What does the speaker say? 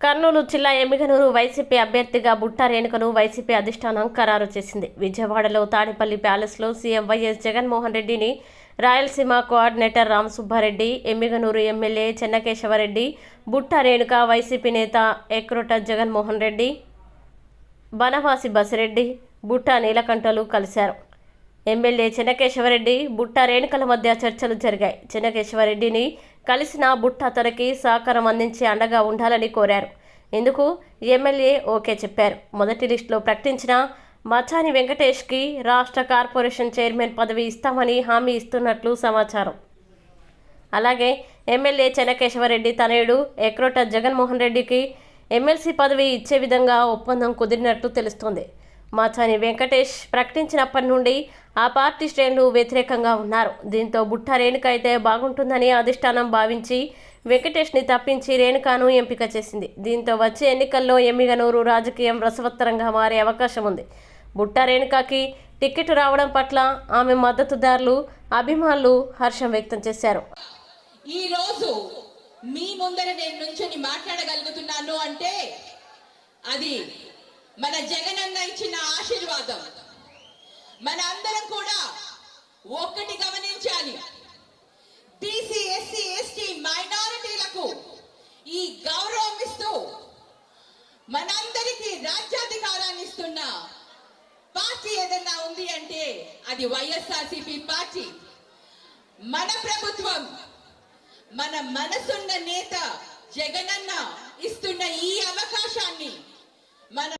కర్నూలు జిల్లా ఎమ్మిగనూరు వైసీపీ అభ్యర్థిగా బుట్టా రేణుకను వైసీపీ అధిష్టానం ఖరారు చేసింది. విజయవాడలో తాడేపల్లి ప్యాలెస్లో సీఎం వైఎస్ జగన్మోహన్ రెడ్డిని Rayalaseema coordinator Ramasubbareddy Emmiganur MLA Chennakesavareddy Butta Renuka YCP నేత ఎక్రోట జగన్మోహన్ రెడ్డి బనవాసి బసిరెడ్డి బుట్టా నీలకంఠలు కలిశారు. ఎమ్మెల్యే చెన్నకేశవరెడ్డి బుట్ట రేణుకల మధ్య చర్చలు జరిగాయి. చెన్నకేశవరెడ్డిని కలిసిన బుట్ట తనకి సహకారం అందించి అండగా ఉండాలని కోరారు. ఇందుకు ఎమ్మెల్యే ఓకే చెప్పారు. మొదటి లిస్టులో ప్రకటించిన మచాని వెంకటేష్కి రాష్ట్ర కార్పొరేషన్ చైర్మన్ పదవి ఇస్తామని హామీ ఇస్తున్నట్లు సమాచారం. అలాగే ఎమ్మెల్యే చెన్నకేశవరెడ్డి తనయుడు ఎక్రోట జగన్మోహన్ రెడ్డికి ఎమ్మెల్సీ పదవి ఇచ్చే విధంగా ఒప్పందం కుదిరినట్లు తెలుస్తోంది. మాచాని వెంకటేష్ ప్రకటించినప్పటి నుండి ఆ పార్టీ శ్రేణులు వ్యతిరేకంగా ఉన్నారు. దీంతో బుట్ట రేణుక అయితే బాగుంటుందని అధిష్టానం భావించి వెంకటేష్ని తప్పించి రేణుకాను ఎంపిక చేసింది. దీంతో వచ్చే ఎన్నికల్లో ఎమ్మిగనూరు రాజకీయం రసవత్తరంగా మారే అవకాశం ఉంది. బుట్ట రేణుకకి టికెట్ రావడం పట్ల ఆమె మద్దతుదారులు అభిమానులు హర్షం వ్యక్తం చేశారు. ఈ రోజు మీ ముందర నేను నుంచొని మాట్లాడగలుగుతున్నాను అంటే అది మన జగనన్న ఇచ్చిన ఆశీర్వాదం. మన అందరం కూడా ఒక్కటి గమనించాలి. బీసీ ఎస్సీ ఎస్టీ మైనారిటీలకు ఈ గౌరవం ఇస్తూ మనందరికీ రాజ్యాధికారాన్ని ఇస్తున్న పార్టీ ఏదన్నా ఉంది అంటే అది వైఎస్ఆర్సిపి పార్టీ. మన ప్రభుత్వం మన మనసున్న నేత జగనన్న ఇస్తున్న ఈ అవకాశాన్ని మన